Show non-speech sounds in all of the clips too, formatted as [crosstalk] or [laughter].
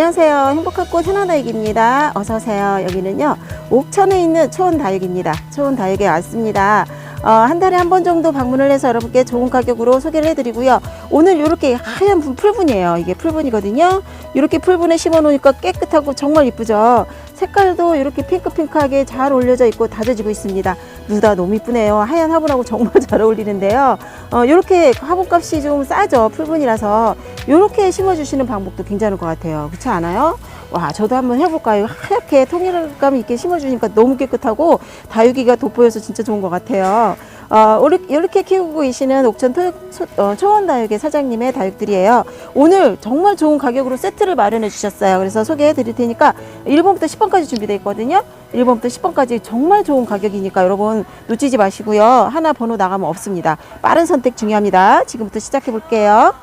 안녕하세요. 행복한 꽃 하나다육입니다. 어서오세요. 여기는요, 옥천에 있는 초원다육입니다. 초원다육에 왔습니다. 어, 한 달에 한 번 정도 방문을 해서 여러분께 좋은 가격으로 소개를 해드리고요. 오늘 이렇게 하얀 분 풀분이에요. 이게 풀분이거든요. 이렇게 풀분에 심어 놓으니까 깨끗하고 정말 이쁘죠. 색깔도 이렇게 핑크핑크하게 잘 올려져 있고 다져지고 있습니다. 누다 너무 이쁘네요. 하얀 화분하고 정말 [laughs] 잘 어울리는데요. 어, 이렇게 화분값이 좀 싸죠. 풀분이라서 이렇게 심어주시는 방법도 괜찮을 것 같아요. 그렇지 않아요? 와, 저도 한번 해볼까요? 하얗게 통일감 있게 심어주니까 너무 깨끗하고 다육이가 돋보여서 진짜 좋은 것 같아요. 어, 이렇게- 키우고 계시는 옥천 토, 소- 어, 초원다육의 사장님의 다육들이에요. 오늘 정말 좋은 가격으로 세트를 마련해 주셨어요. 그래서 소개해 드릴 테니까 1번부터 10번까지 준비되어 있거든요. 1번부터 10번까지 정말 좋은 가격이니까 여러분 놓치지 마시고요. 하나 번호 나가면 없습니다. 빠른 선택 중요합니다. 지금부터 시작해 볼게요.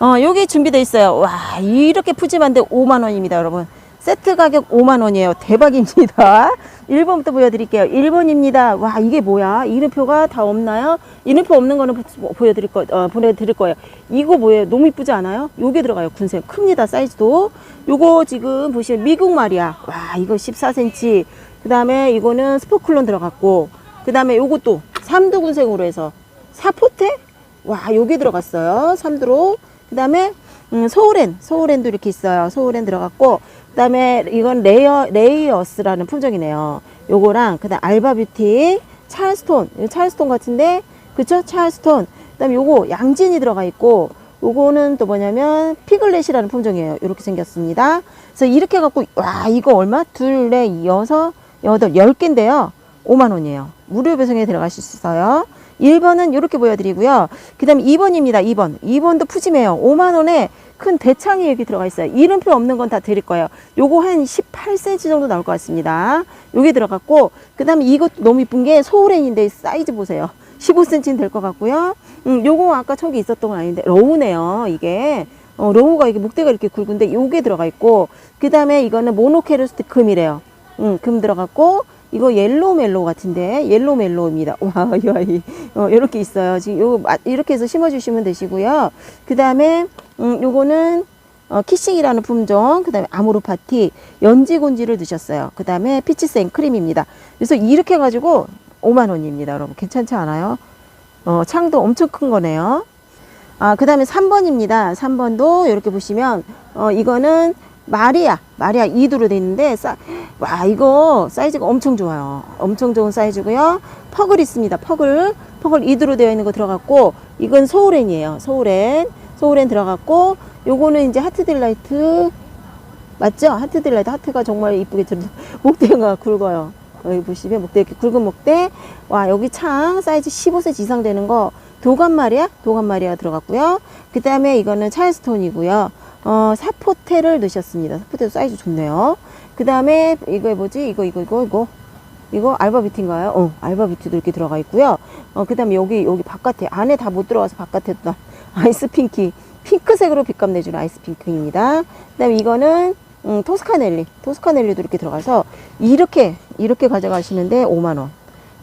어, 여기 준비되어 있어요. 와, 이렇게 푸짐한데 5만 원입니다, 여러분. 세트 가격 5만 원이에요. 대박입니다. [laughs] 1번부터 보여드릴게요. 1번입니다. 와, 이게 뭐야? 이름표가 다 없나요? 이름표 없는 거는 보- 보여드릴 거, 어, 보내드릴 거예요. 이거 뭐예요? 너무 이쁘지 않아요? 요게 들어가요. 군생. 큽니다, 사이즈도. 요거 지금 보시면 미국 말이야. 와, 이거 14cm. 그 다음에 이거는 스포클론 들어갔고. 그 다음에 요것도 삼두 군생으로 해서 사포테? 와, 요게 들어갔어요. 삼두로. 그 다음에 음, 소울엔, 소울엔도 이렇게 있어요. 소울엔 들어갔고, 그 다음에 이건 레이어, 레이어스라는 품종이네요. 요거랑, 그 다음 알바 뷰티, 찰스톤, 찰스톤 같은데, 그쵸? 찰스톤. 그 다음에 요거 양진이 들어가 있고, 요거는 또 뭐냐면, 피글렛이라는 품종이에요. 이렇게 생겼습니다. 그래서 이렇게 해갖고, 와, 이거 얼마? 둘, 넷, 여섯, 여덟, 열 개인데요. 5만 원이에요. 무료 배송에 들어가실 수 있어요. 1번은 이렇게 보여드리고요. 그 다음에 2번입니다. 2번. 2번도 푸짐해요. 5만 원에 큰 대창이 여기 들어가 있어요. 이름표 없는 건 다 드릴 거예요. 요거 한 18cm 정도 나올 것 같습니다. 요게 들어갔고, 그 다음에 이것도 너무 이쁜 게 소울엔인데 사이즈 보세요. 15cm는 될 것 같고요. 음, 요거 아까 저기 있었던 건 아닌데, 러우네요. 이게. 어, 러우가 이게 목대가 이렇게 굵은데 요게 들어가 있고, 그 다음에 이거는 모노케르스트 금이래요. 음, 금 들어갔고, 이거 옐로우 멜로우 같은데 옐로우 멜로우입니다. [laughs] 와, 이 어, 이렇게 있어요. 지금 요 마- 이렇게 해서 심어주시면 되시고요. 그 다음에 음, 요거는 어, 키싱이라는 품종, 그 다음에 아모르 파티, 연지곤지를 넣으셨어요. 그 다음에 피치 생 크림입니다. 그래서 이렇게 해가지고 5만 원입니다, 여러분. 괜찮지 않아요? 어, 창도 엄청 큰 거네요. 아, 그 다음에 3번입니다. 3번도 이렇게 보시면, 어, 이거는 마리아, 마리아 2두로 돼 있는데, 싸, 와, 이거 사이즈가 엄청 좋아요. 엄청 좋은 사이즈고요. 퍽을 있습니다. 퍽을, 퍽을 2두로 되어 있는 거 들어갔고, 이건 소울엔이에요. 소울엔. 소울엔 들어갔고, 요거는 이제 하트 딜라이트, 맞죠? 하트 딜라이트. 하트가 정말 이쁘게 들어, 목대가 굵어요. 여기 보시면 목대 이렇게 굵은 목대. 와, 여기 창 사이즈 15cm 이상 되는 거 도감 마리아? 도감 마리아 들어갔고요. 그 다음에 이거는 찰스톤이고요. 어, 사포테를 넣으셨습니다. 사포테 사이즈 좋네요. 그 다음에 이거 뭐지? 이거, 이거, 이거, 이거. 이거 알바비티인가요? 어, 알바비티도 이렇게 들어가 있고요. 어, 그 다음에 여기, 여기 바깥에, 안에 다 못 들어가서 바깥에 또 [laughs] 아이스 핑키. 핑크색으로 빛감 내주는 아이스 핑크입니다. 그 다음에 이거는, 음, 토스카넬리. 토스카넬리도 이렇게 들어가서 이렇게, 이렇게 가져가시는데 5만원.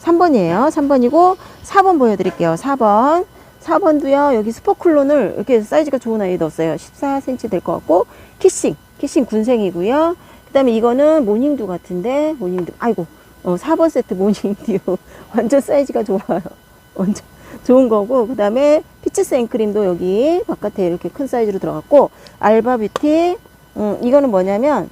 3번이에요. 3번이고, 4번 보여드릴게요. 4번. 4번도요, 여기 스포클론을 이렇게 사이즈가 좋은 아이 넣었어요. 14cm 될 것 같고, 키싱. 키싱 군생이고요. 그 다음에 이거는 모닝듀 같은데, 모닝듀. 아이고, 어, 4번 세트 모닝듀. [laughs] 완전 사이즈가 좋아요. 완전 좋은 거고, 그 다음에 피치스 앵크림도 여기 바깥에 이렇게 큰 사이즈로 들어갔고, 알바뷰티. 음, 이거는 뭐냐면,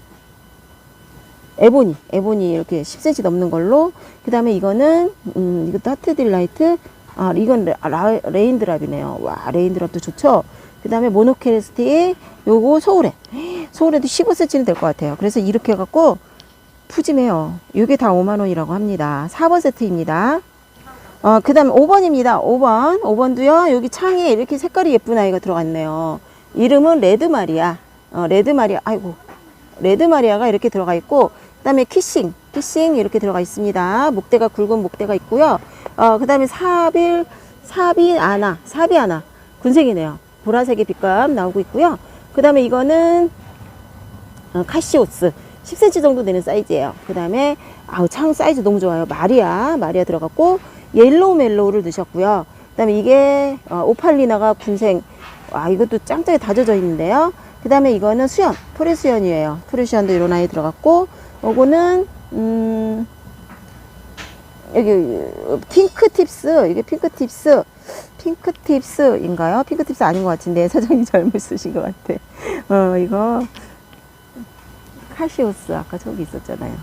에보니, 에보니 이렇게 10cm 넘는 걸로. 그 다음에 이거는, 음, 이것도 하트 딜라이트. 아, 이건 레, 라, 레인드랍이네요. 와, 레인드랍도 좋죠? 그 다음에 모노케레스티, 요거 소울에. 소울에도 15cm는 될 것 같아요. 그래서 이렇게 해갖고, 푸짐해요. 이게 다 5만원이라고 합니다. 4번 세트입니다. 어, 그 다음에 5번입니다. 5번. 5번도요, 여기 창에 이렇게 색깔이 예쁜 아이가 들어갔네요. 이름은 레드마리아. 어, 레드마리아. 아이고. 레드마리아가 이렇게 들어가 있고, 그 다음에 키싱. 키싱 이렇게 들어가 있습니다. 목대가 굵은 목대가 있고요. 어, 그 다음에 사빌, 사비 아나. 사비 아나. 군색이네요. 보라색의 빛감 나오고 있고요. 그 다음에 이거는 어, 카시오스 10cm 정도 되는 사이즈예요. 그 다음에 아우 창 사이즈 너무 좋아요. 마리아 마리아 들어갔고 옐로우 멜로우를 넣으셨고요. 그 다음에 이게 어, 오팔리나가 군생 와 이것도 짱짱이 다져져 있는데요. 그 다음에 이거는 수연, 프리수연이에요. 프리수연도 이런 아이 들어갔고, 요거는, 음, 여기, 핑크 팁스, 이게 핑크 팁스, 핑크 팁스인가요? 핑크 팁스 아닌 것 같은데, [laughs] 사장님 잘못 쓰신 것 같아. 어, 이거, 카시오스, 아까 저기 있었잖아요.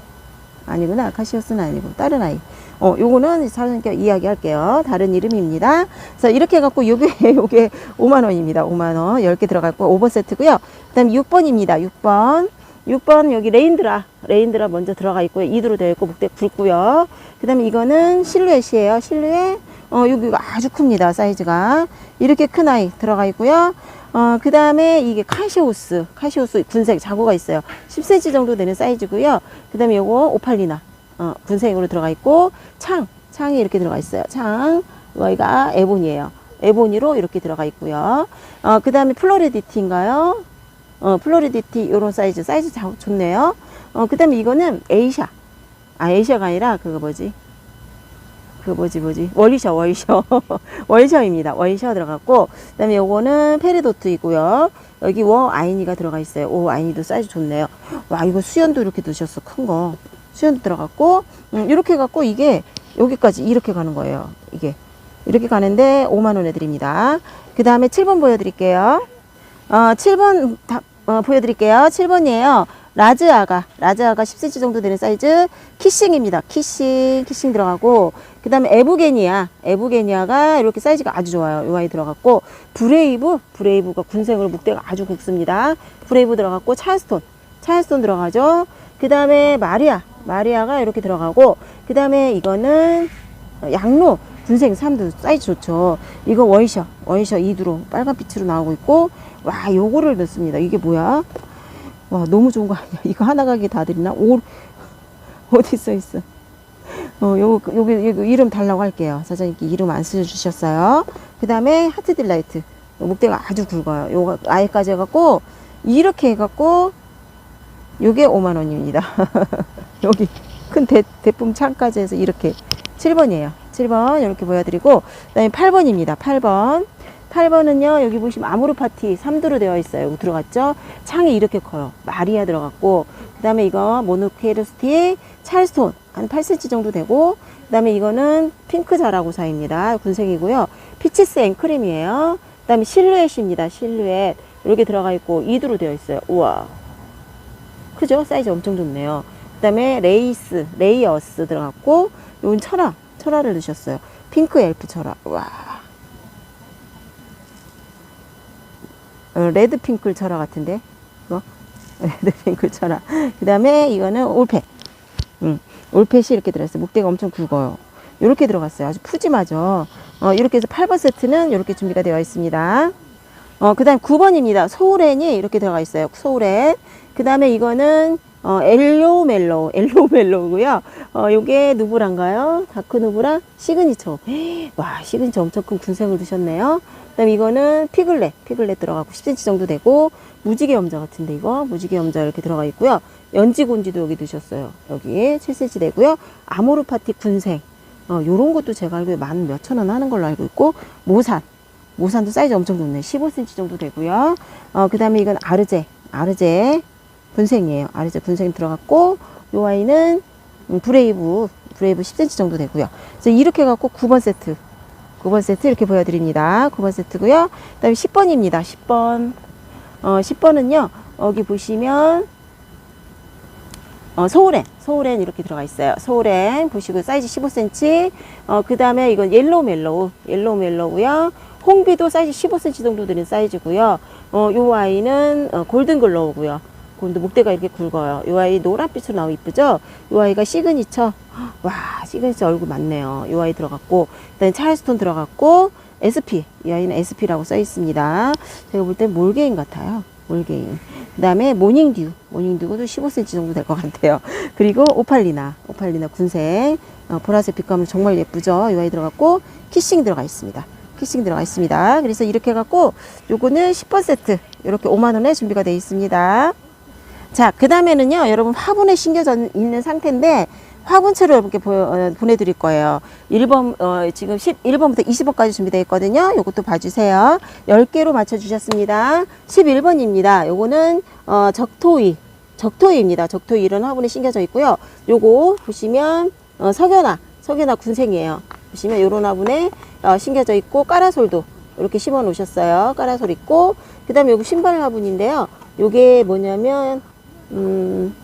아니구나. 카시오스는 아니고, 다른 아이. 어, 요거는 사장님께 이야기할게요. 다른 이름입니다. 그래서 이렇게 해갖고 요게, [laughs] 요게 5만 원입니다. 5만 원. 10개 들어갔고, 오버 세트고요. 그 다음 6번입니다. 6번. 6번 여기 레인드라. 레인드라 먼저 들어가 있고요. 이두로 되어 있고, 목대 굵고요. 그 다음에 이거는 실루엣이에요. 실루엣. 어, 여기가 아주 큽니다. 사이즈가. 이렇게 큰 아이 들어가 있고요. 어, 그 다음에 이게 카시오스. 카시오스 군색 자구가 있어요. 10cm 정도 되는 사이즈고요. 그 다음에 요거 오팔리나. 어, 군색으로 들어가 있고, 창. 창이 이렇게 들어가 있어요. 창. 여기가 에보니에요. 에보니로 이렇게 들어가 있고요. 어, 그 다음에 플로리디티인가요? 어, 플로리디티 요런 사이즈. 사이즈 자, 좋네요. 어, 그 다음에 이거는 에이샤. 아, 에이샤가 아니라 그거 뭐지? 그 뭐지 뭐지? 월셔 월셔. [laughs] 월셔입니다. 월셔 들어갔고 그 다음에 요거는 페리도트이고요. 여기 워 아이니가 들어가 있어요. 오 아이니도 사이즈 좋네요. 와 이거 수연도 이렇게 넣으셨어. 큰 거. 수연도 들어갔고 음, 이렇게 해갖고 이게 여기까지 이렇게 가는 거예요. 이게. 이렇게 가는데 5만 원에 드립니다. 그 다음에 7번 보여드릴게요 어 7번 다, 어, 보여드릴게요 7번이에요 라즈 아가 라즈 아가 10cm 정도 되는 사이즈 키싱입니다. 키싱 키싱 들어가고 그 다음에 에브게니아 에브게니아가 이렇게 사이즈가 아주 좋아요. 이 아이 들어갔고 브레이브 브레이브가 군색으로 목대가 아주 굵습니다. 브레이브 들어갔고 찰스톤 찰스톤 들어가죠. 그 다음에 마리아 마리아가 이렇게 들어가고 그 다음에 이거는 양로 군생 3두 사이즈 좋죠. 이거 원셔 원셔 2두로 빨간 빛으로 나오고 있고 와 요거를 넣습니다. 이게 뭐야? 와 너무 좋은 거 아니야? 이거 하나 가게 다 드리나? 오 어디 써 있어? 어 요거 여기 여기 이름 달라고 할게요. 사장님께 이름 안 써주셨어요. 그 다음에 하트 딜라이트. 목대가 아주 굵어요. 요거 아예까지 해갖고 이렇게 해갖고 요게 5만 원입니다. [laughs] 여기 큰 대, 대품 창까지 해서 이렇게 7번이에요. 7번 이렇게 보여드리고 그 다음에 8번입니다. 8번 8번은요, 여기 보시면 아모르 파티 3두로 되어 있어요. 들어갔죠? 창이 이렇게 커요. 마리아 들어갔고, 그 다음에 이거 모노케르스티 찰스톤 한 8cm 정도 되고, 그 다음에 이거는 핑크 자라고사입니다. 군색이고요. 피치스 앵크림이에요. 그 다음에 실루엣입니다. 실루엣. 이렇게 들어가 있고, 2두로 되어 있어요. 우와. 크죠? 사이즈 엄청 좋네요. 그 다음에 레이스, 레이어스 들어갔고, 이건 철화, 철화를 넣으셨어요. 핑크 엘프 철화. 와. 레드 핑클 철화 같은데? 이거 [laughs] 레드 핑클 철화. 그 다음에 이거는 올펫 음, 올펫이 이렇게 들어있어요. 목대가 엄청 굵어요. 이렇게 들어갔어요. 아주 푸짐하죠? 어, 이렇게 해서 8번 세트는 이렇게 준비가 되어 있습니다. 어, 그 다음 9번입니다. 소울엔이 이렇게 들어가 있어요. 소울엔. 그 다음에 이거는 어, 엘로 멜로우, [laughs] 엘로 멜로우고요. 어, 요게 누브란가요? 다크 누브라 시그니처. [gasps] 와, 시그니처 엄청 큰 군색을 드셨네요. 그다음 이거는 피글렛, 피글렛 들어가고 10cm 정도 되고 무지개 염자 같은데 이거 무지개 염자 이렇게 들어가 있고요. 연지곤지도 여기 드셨어요. 여기 7cm 되고요. 아모르 파티 군생. 어, 요런 것도 제가 알기로 만 몇천 원 하는 걸로 알고 있고 모산. 모산도 사이즈 엄청 좋네. 15cm 정도 되고요. 어, 그 다음에 이건 아르제, 아르제 분생이에요. 아르제 분생 들어갔고, 요 아이는 음, 브레이브, 브레이브 10cm 정도 되고요. 그래서 이렇게 해갖고 9번 세트. 9번 세트 이렇게 보여드립니다. 9번 세트고요. 그 다음에 10번입니다. 10번. 어, 10번은요, 여기 보시면, 어, 소울엔, 소울엔 이렇게 들어가 있어요. 소울엔 보시고 사이즈 15cm. 어, 그 다음에 이건 옐로우 멜로우, 옐로우 멜로우고요. 홍비도 사이즈 15cm 정도 되는 사이즈고요. 어, 요 아이는 어, 골든 글로우고요. 근데 목대가 이렇게 굵어요. 요 아이 노란빛으로 나오고 이쁘죠? 요 아이가 시그니처. 와, 시그니처 얼굴 맞네요. 요 아이 들어갔고, 그다음에 찰스톤 들어갔고, SP. 이 아이는 SP라고 써 있습니다. 제가 볼 땐 몰게인 같아요. 몰게인. 그 다음에 모닝듀. 모닝듀도 15cm 정도 될 것 같아요. 그리고 오팔리나. 오팔리나 군색. 어, 보라색 빛감을 정말 예쁘죠? 요 아이 들어갔고, 키싱 들어가 있습니다. 키싱 들어가 있습니다. 그래서 이렇게 해갖고, 요거는 10번 세트. 이렇게 5만원에 준비가 되어 있습니다. 자, 그 다음에는요, 여러분 화분에 심겨져 있는 상태인데, 여러분께 보, 어, 보내드릴 거예요. 1번, 어, 지금 11번부터 20번까지 준비되어 있거든요. 요것도 봐주세요. 10개로 맞춰주셨습니다. 11번입니다. 요거는, 어, 적토이. 적토이입니다. 적토이 이런 화분에 심겨져 있고요. 요거 보시면, 어, 석연화. 석연화 군생이에요. 보시면 요런 화분에 어, 심겨져 있고, 까라솔도 이렇게 심어 놓으셨어요. 까라솔 있고, 그 다음에 요거 신발 화분인데요. 요게 뭐냐면, 음,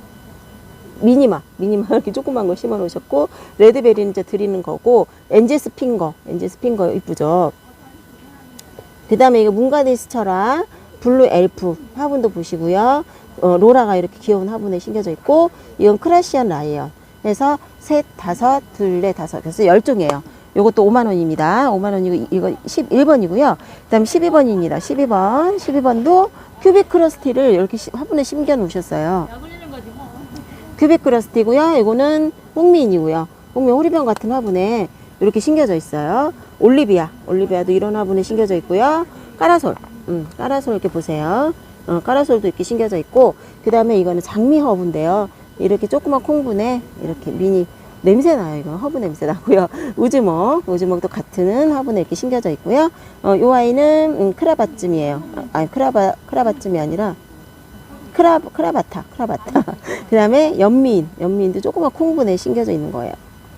미니마, 미니마 [laughs] 이렇게 조그만 거 심어 놓으셨고, 레드베리는 이제 드리는 거고, 엔제스 핑거, 엔제스 핑거 이쁘죠? 그 다음에 이거 문가디스처라, 블루 엘프 화분도 보시고요. 어, 로라가 이렇게 귀여운 화분에 심겨져 있고, 이건 크라시안 라이언. 해서 셋, 다섯, 둘, 넷, 다섯. 그래서 열 종이에요. 요것도 5만원입니다. 5만원이고, 이거 11번이고요. 그 다음에 12번입니다. 12번. 12번도 큐빅 크러스티를 이렇게 시- 화분에 심겨 놓으셨어요. 큐빅 크러스티고요. 이거는 홍미인이고요. 홍미 호리병 같은 화분에 이렇게 심겨져 있어요. 올리비아, 올리비아도 이런 화분에 심겨져 있고요. 까라솔, 음, 까라솔 이렇게 보세요. 어, 까라솔도 이렇게 심겨져 있고, 그 다음에 이거는 장미 허브인데요. 이렇게 조그만 콩분에 이렇게 미니 냄새 나요. 이거 허브 냄새 나고요. [laughs] 우즈먹, 우즈먹도 같은 화분에 이렇게 심겨져 있고요. 어, 요 아이는 음, 크라바쯤이에요. 아, 아니 크라바 크라바쯤이 아니라 크라, 크라바타, 크라바타. [laughs] 그 다음에 연미인, 연미인도 조그만 콩분에 심겨져 있는 거예요.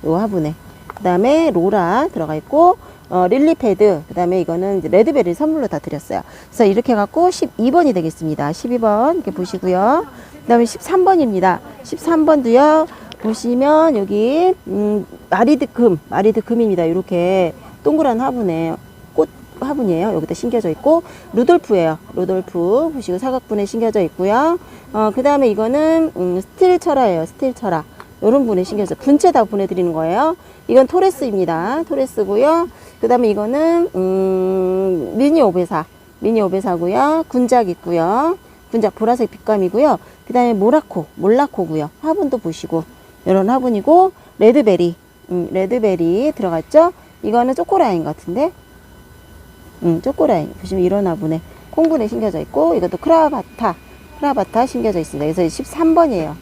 요 화분에. 그 다음에 로라 들어가 있고, 어, 릴리패드, 그 다음에 이거는 레드베리 선물로 다 드렸어요. 그래서 이렇게 해갖고 12번이 되겠습니다. 12번 이렇게 보시고요. 그 다음에 13번입니다. 13번도요, 보시면 여기, 음, 마리드금, 마리드금입니다. 이렇게 동그란 화분에 꽃 화분이에요. 여기다 심겨져 있고 루돌프예요. 루돌프 보시고 사각분에 심겨져 있고요. 어, 그 다음에 이거는 음, 스틸 철화예요. 스틸 철화. 이런 분에 심겨져 분체 다 보내드리는 거예요. 이건 토레스입니다. 토레스고요. 그 다음에 이거는 음, 미니 오베사. 미니 오베사고요. 군작 있고요. 군작 보라색 빛감이고요. 그 다음에 모라코, 몰라코고요. 화분도 보시고 이런 화분이고 레드베리, 음, 레드베리 들어갔죠? 이거는 초코라인 같은데 음, 초코라인 보시면 이런 화분에 콩분에 심겨져 있고 이것도 크라바타 크라바타 심겨져 있습니다. 그래서 13번이에요.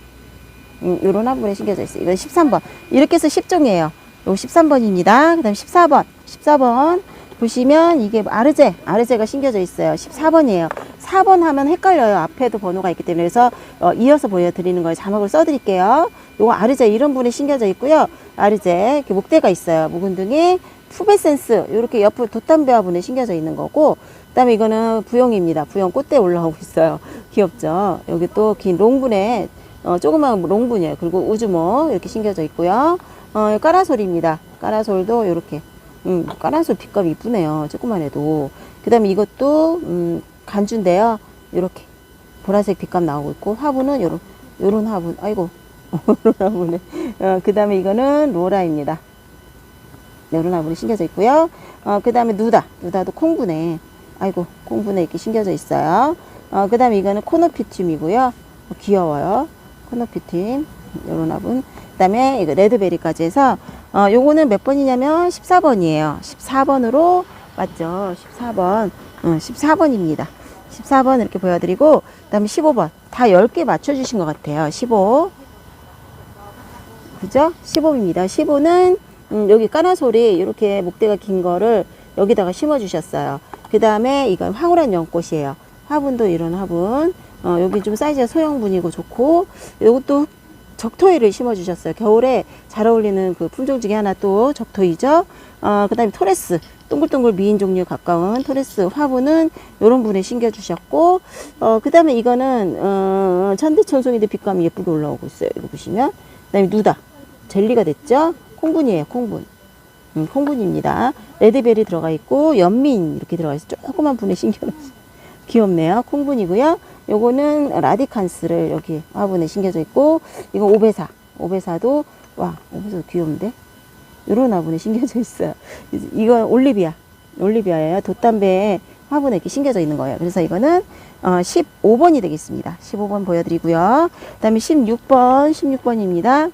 음, 요런 화분에 심겨져 있어요. 이건 13번. 이렇게 해서 10종이에요. 요 13번입니다. 그 다음 14번. 14번. 보시면 이게 아르제, 아르제가 심겨져 있어요. 14번이에요. 4번 하면 헷갈려요. 앞에도 번호가 있기 때문에. 그래서 어, 이어서 보여드리는 거예요. 자막을 써드릴게요. 요거 아르제 이런 분에 심겨져 있고요. 아르제, 이렇게 목대가 있어요. 묵은둥이, 푸베센스, 이렇게 옆으로 돛담배화분에 심겨져 있는 거고, 그 다음에 이거는 부용입니다. 부용 꽃대 올라오고 있어요. [laughs] 귀엽죠? 여기 또 긴 롱분에 어, 조그만 롱분이에요. 그리고 우주먹 이렇게 심겨져 있고요. 어, 까라솔입니다. 까라솔도 이렇게. 음, 까라솔 빛감이 이쁘네요. 조그만 해도. 그 다음에 이것도, 음, 간주인데요. 이렇게. 보라색 빛감 나오고 있고, 화분은 요런, 요런 화분. 아이고. 화분에. 어, 그 다음에 이거는 로라입니다. 요런 화분이 심겨져 있고요. 어, 그 다음에 누다. 누다도 콩분에. 아이고, 콩분에 이렇게 심겨져 있어요. 어, 그 다음에 이거는 코노피튬이고요. 어, 귀여워요. 코노피튬. 요런 화분. 그 다음에 이거 레드베리까지 해서, 어, 요거는 몇 번이냐면 14번이에요. 14번으로, 맞죠? 14번. 응, 14번입니다. 14번 이렇게 보여드리고, 그 다음에 15번. 다 10개 맞춰주신 것 같아요. 15. 그죠? 15입니다. 15는, 음, 여기 까나솔이 이렇게 목대가 긴 거를 여기다가 심어 주셨어요. 그 다음에 이건 황홀한 연꽃이에요. 화분도 이런 화분. 어, 여기 좀 사이즈가 소형분이고 좋고, 요것도 적토이를 심어 주셨어요. 겨울에 잘 어울리는 그 품종 중에 하나 또 적토이죠. 어, 그 다음에 토레스. 동글동글 미인 종류 가까운 토레스 화분은 요런 분에 심겨 주셨고, 어, 그 다음에 이거는, 어, 천대천송이들 빛감이 예쁘게 올라오고 있어요. 이거 보시면. 그 다음에 누다. 젤리가 됐죠? 콩분이에요, 콩분. 음, 콩분입니다. 레드벨이 들어가 있고, 연민 이렇게 들어가 있어. 조그만 분에 심겨놓으세요. [laughs] 귀엽네요. 콩분이고요. 요거는 라디칸스를 여기 화분에 심겨져 있고, 이거 오베사. 오베사도, 와, 오베사 귀여운데? 요런 화분에 심겨져 있어요. 이건 올리비아. 올리비아예요. 돛담배에 화분에 이렇게 심겨져 있는 거예요. 그래서 이거는 어, 15번이 되겠습니다. 15번 보여드리고요. 그 다음에 16번, 16번입니다.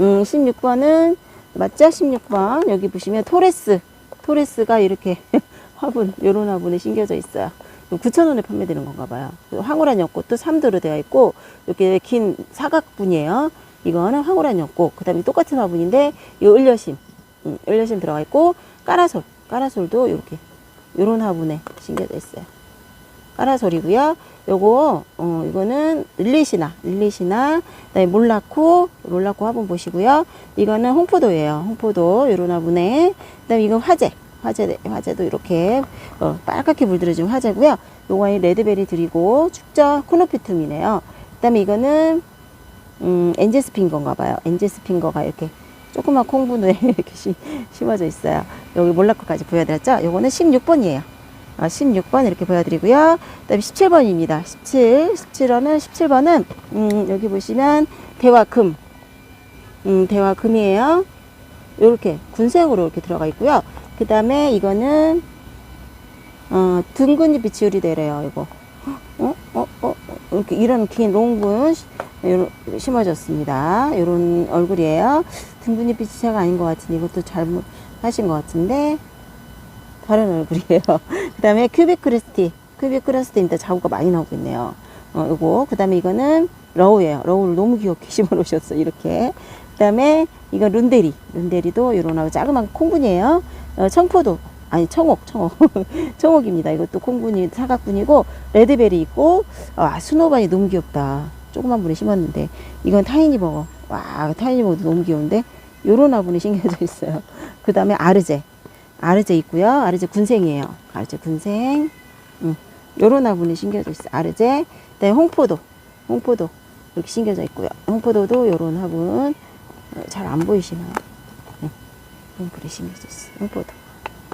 음, 16번은 맞죠? 16번 여기 보시면 토레스 토레스가 이렇게 [laughs] 화분 요런 화분에 심겨져 있어요. 9,000원에 판매되는 건가 봐요. 황홀한 연꽃도 3도로 되어 있고 이렇게 긴 사각분이에요. 이거는 황홀한 연꽃. 그 다음에 똑같은 화분인데, 이 을려심. 음, 을려심 들어가 있고, 까라솔. 까라솔도 이렇게, 요런 화분에 심겨져 있어요. 까라솔이고요. 요거, 어, 이거는 릴리시나, 릴리시나, 그다음에 몰라코, 몰라코 화분 보시고요. 이거는 홍포도예요. 홍포도, 요런 화분에. 그 다음에 이건 화재. 화재, 화재도 이렇게, 어, 빨갛게 물들어진 화재고요. 요거는 레드베리 드리고, 축저 코노피툼이네요. 그 다음에 이거는, 음, 엔제스 핑거인가 봐요. 엔제스 핑거가 이렇게 조그만 콩분에 [laughs] 이렇게 심, 심어져 있어요. 여기 몰라코까지 보여드렸죠? 요거는 16번이에요. 아, 16번 이렇게 보여드리고요. 그다음에 17번입니다. 17, 17번은 17번은 음, 여기 보시면 대화금, 음, 대화금이에요. 이렇게 군색으로 이렇게 들어가 있고요. 그 다음에 이거는 어, 둥근잎이 지우리대래요. 이거 어, 어, 어, 이렇게 이런 긴 요런- 심어졌습니다. 이런 얼굴이에요. 둥근잎이 지체가 아닌 것 같은데 이것도 잘못 하신 것 같은데 다른 얼굴이에요. [laughs] 그 다음에 큐빅 크리스티. 큐빅 크리스티인데 자구가 많이 나오고 있네요. 어, 요거. 그 다음에 이거는 러우예요. 러우를 너무 귀엽게 [laughs] 심어 놓으셨어. 이렇게. 그 다음에 이건 룬데리. 룬데리도 요런 하고 자그만 콩분이에요. 어, 청포도. 아니, 청옥, 청옥. [laughs] 청옥입니다. 이것도 콩분이 사각분이고, 레드베리 있고, 아, 스노바이 너무 귀엽다. 조그만 분에 심었는데, 이건 타이니 버거. 와, 타이니 버거도 너무 귀여운데, 요런 화분이 심겨져 있어요. 그 다음에 아르제. 아르제 있고요. 아르제 군생이에요. 아르제 군생. 음, 요런 화분이 심겨져 있어요. 아르제. 그다음에 홍포도. 홍포도. 이렇게 심겨져 있고요. 홍포도도 요런 화분. 어, 잘안 보이시나요? 네. 홍포도 심겨져 있어요. 홍포도.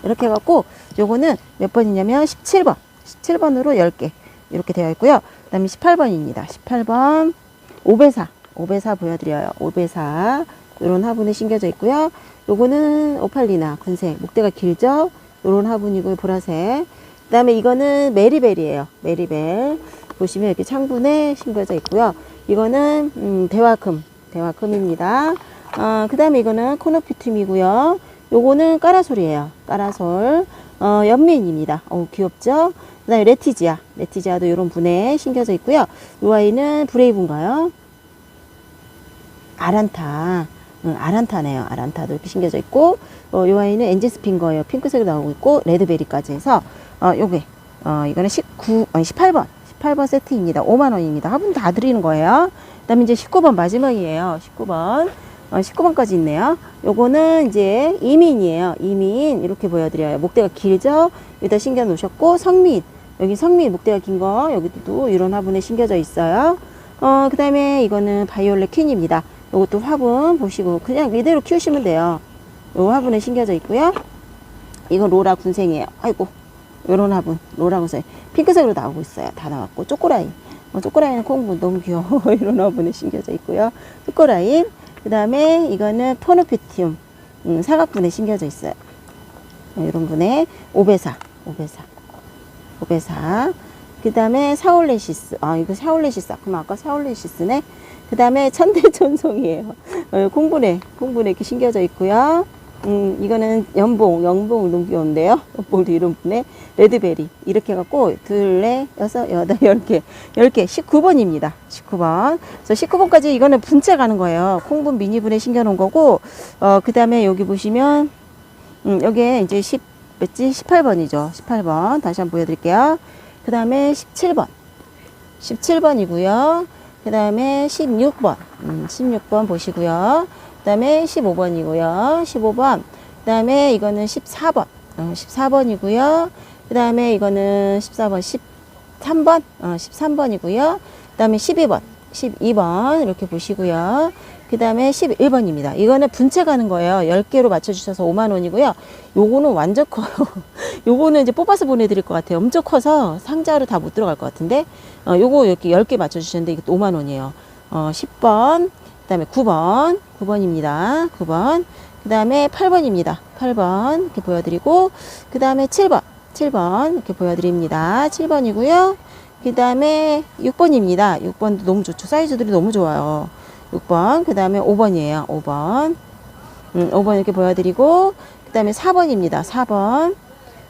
이렇게 해갖고 요거는 몇 번이냐면 17번. 17번으로 10개. 이렇게 되어 있고요. 그 다음에 18번입니다. 18번. 5배사. 5배사 보여드려요. 5배사. 요런 화분에 심겨져 있고요. 요거는 오팔리나 군색 목대가 길죠? 요런 화분이고요 보라색. 그 다음에 이거는 메리벨이에요 메리벨. 보시면 이렇게 창분에 심겨져 있고요. 이거는 음, 대화금 대화금입니다. 어, 그 다음에 이거는 코노피툼이고요. 요거는 까라솔이에요 까라솔. 어, 연민입니다. 어 귀엽죠? 그 다음에 레티지아 레티지아도 요런 분에 심겨져 있고요. 요 아이는 브레이브인가요? 아란타 응, 아란타네요. 아란타도 이렇게 심겨져 있고, 어, 요 아이는 엔제스핀 거예요. 핑크색으로 나오고 있고, 레드베리까지 해서, 어, 요게, 어, 이거는 19, 아니, 18번. 18번 세트입니다. 5만 원입니다. 화분 다 드리는 거예요. 그 다음에 이제 19번 마지막이에요. 19번. 어, 19번까지 있네요. 요거는 이제 이민이에요. 이민. 이렇게 보여드려요. 목대가 길죠? 여기다 심겨 놓으셨고, 성민. 여기 성민 목대가 긴 거, 여기도 이런 화분에 심겨져 있어요. 어, 그 다음에 이거는 바이올렛 퀸입니다. 요것도 화분 보시고 그냥 이대로 키우시면 돼요. 요 화분에 심겨져 있고요. 이건 로라 군생이에요. 아이고 요런 화분 로라 군생 핑크색으로 나오고 있어요. 다 나왔고 쪼꼬라인 어, 쪼꼬라인은 콩분 너무 귀여워. [laughs] 이런 화분에 심겨져 있고요. 쪼꼬라인 그 다음에 이거는 포노피티움 음, 사각분에 심겨져 있어요. 어, 이런 분에 오베사 오베사 오베사 그 다음에 사올레시스 아 이거 사올레시스 그럼 아까 사올레시스네 그 다음에 [laughs] 천대천송이에요. 어, 콩분에, 콩분에 이렇게 심겨져 있고요. 음, 이거는 연봉, 연봉 너무 귀여운데요. 연봉도 이런 분에 레드베리. 이렇게 해갖고, 둘, 넷, 여섯, 여덟, 열 개. 열 개. 19번입니다. 19번. 그래서 19번까지 이거는 분째 가는 거예요. 콩분 미니분에 심겨놓은 거고, 어, 그 다음에 여기 보시면, 음, 여기에 이제 10, 몇지? 18번이죠. 18번. 다시 한번 보여드릴게요. 그 다음에 17번. 17번이고요. 그 다음에 16번, 음, 16번 보시고요. 그 다음에 15번이고요. 15번. 그 다음에 이거는 14번, 어, 14번이고요. 그 다음에 이거는 14번, 13번, 어, 13번이고요. 그 다음에 12번, 12번 이렇게 보시고요. 그 다음에 11번입니다. 이거는 분체 가는 거예요. 10개로 맞춰주셔서 5만원이고요. 요거는 완전 커요. [laughs] 요거는 이제 뽑아서 보내드릴 것 같아요. 엄청 커서 상자로 다 못 들어갈 것 같은데, 어, 요거 이렇게 10개 맞춰주셨는데, 이것도 5만원이에요. 어, 10번, 그 다음에 9번, 9번입니다. 9번. 그 다음에 8번입니다. 8번 이렇게 보여드리고, 그 다음에 7번, 7번 이렇게 보여드립니다. 7번이고요. 그 다음에 6번입니다. 6번도 너무 좋죠. 사이즈들이 너무 좋아요. 6번, 그 다음에 5번이에요. 5번. 음, 5번 이렇게 보여드리고, 그 다음에 4번입니다. 4번.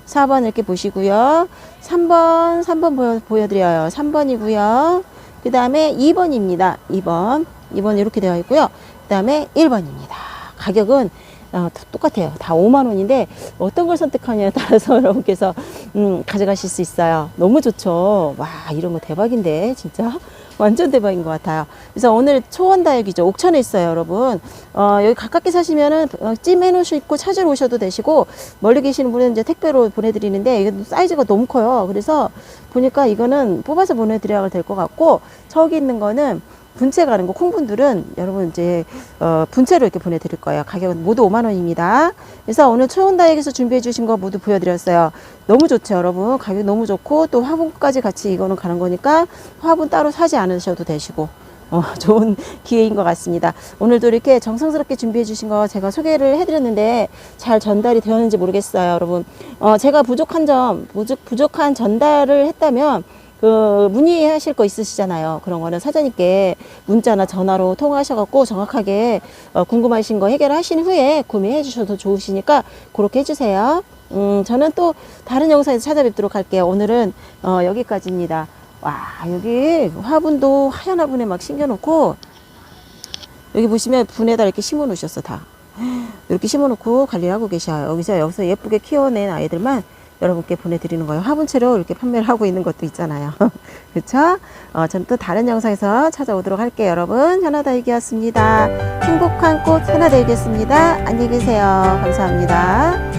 4번 이렇게 보시고요. 3번, 3번 보여, 보여드려요. 3번이고요. 그그 다음에 2번입니다. 2번. 2번 이렇게 되어 있고요. 그 다음에 1번입니다. 가격은 어, 다 똑같아요. 다 5만 원인데 어떤 걸 선택하냐에 따라서 [laughs] 여러분께서 음, 가져가실 수 있어요. 너무 좋죠. 와 이런 거 대박인데 진짜 완전 대박인 것 같아요. 그래서 오늘 초원다육이죠. 옥천에 있어요, 여러분. 어, 여기 가깝게 사시면은 어, 찜해 놓으시고 찾으러 오셔도 되시고 멀리 계시는 분은 이제 택배로 보내드리는데 이게 사이즈가 너무 커요. 그래서 보니까 이거는 뽑아서 보내드려야 될 것 같고 저기 있는 거는 분체 가는 거 콩분들은 여러분 이제 어, 분체로 이렇게 보내드릴 거예요. 가격은 모두 5만 원입니다. 그래서 오늘 초원다육에서 준비해 주신 거 모두 보여드렸어요. 너무 좋죠, 여러분. 가격 너무 좋고 또 화분까지 같이 이거는 가는 거니까 화분 따로 사지 않으셔도 되시고 어, [laughs] 좋은 기회인 것 같습니다. 오늘도 이렇게 정성스럽게 준비해 주신 거 제가 소개를 해드렸는데 잘 전달이 되었는지 모르겠어요, 여러분. 어, 제가 부족한 점, 부족, 부족한 전달을 했다면 그 문의하실 거 있으시잖아요. 그런 거는 사장님께 문자나 전화로 통화하셔갖고 정확하게 어, 궁금하신 거 해결하신 후에 구매해 주셔도 좋으시니까 그렇게 해주세요. 음, 저는 또 다른 영상에서 찾아뵙도록 할게요. 오늘은 어, 여기까지입니다. 와 여기 화분도 하얀 화분에 막 심겨놓고 여기 보시면 분에다 이렇게 심어 놓으셨어 다 [gasps] 이렇게 심어 놓고 관리를 하고 계셔요 여기서 여기서 예쁘게 키워낸 아이들만 여러분께 보내드리는 거예요. 화분채로 이렇게 판매를 하고 있는 것도 있잖아요. [laughs] 그렇죠 어, 저는 또 다른 영상에서 찾아오도록 할게요 여러분. 현아다육이었습니다. 행복한 꽃 현아다육이었습니다. 안녕히 계세요. 감사합니다